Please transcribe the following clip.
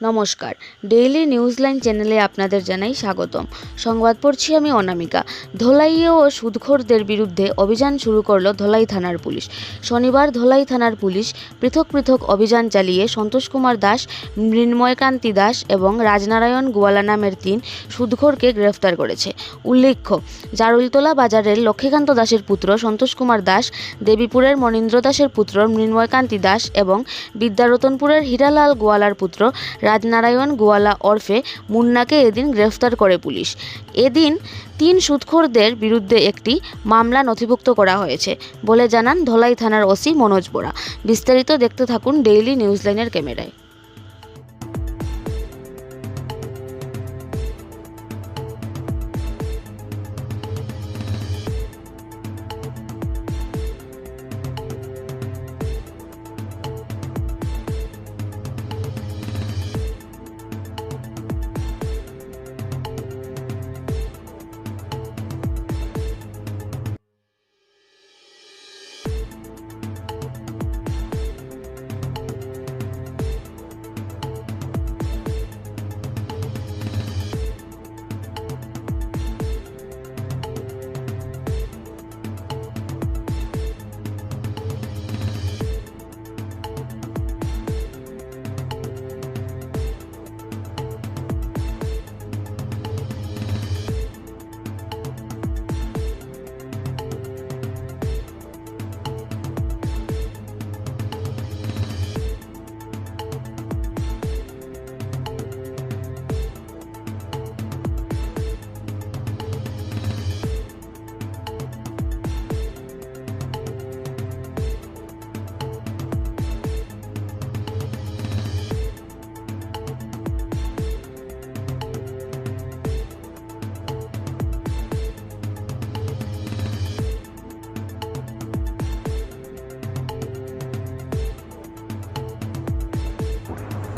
নমস্কার। ডেইলি নিউজলাইন চ্যানেলে আপনাদের জানাই স্বাগতম। সংবাদ পড়ছি আমি অনামিকা। ধোলাইয়ে ও সুদখোরদের বিরুদ্ধে অভিযান শুরু করল ধলাই থানার পুলিশ। শনিবার ধলাই থানার পুলিশ পৃথক পৃথক অভিযান চালিয়ে সন্তোষ কুমার দাস, মৃন্ময়কান্তি দাস এবং রাজনারায়ণ গোয়ালা নামের তিন সুদখোরকে গ্রেফতার করেছে। উল্লেখ্য, জারুলতলা বাজারের লক্ষ্মীকান্ত দাসের পুত্র সন্তোষ কুমার দাস, দেবীপুরের মনীন্দ্র দাসের পুত্র মৃন্ময়কান্তি দাস এবং বিদ্যারতনপুরের হীরালাল গোয়ালার পুত্র রাজনারায়ণ গোয়ালা ওরফে মুন্নাকে এদিন গ্রেফতার করে পুলিশ। এদিন তিন সুদখোরদের বিরুদ্ধে একটি মামলা নথিভুক্ত করা হয়েছে বলে জানান ধলাই থানার ওসি মনোজ বোরা বিস্তারিত দেখতে থাকুন ডেইলি নিউজ লাইনের ক্যামেরায়।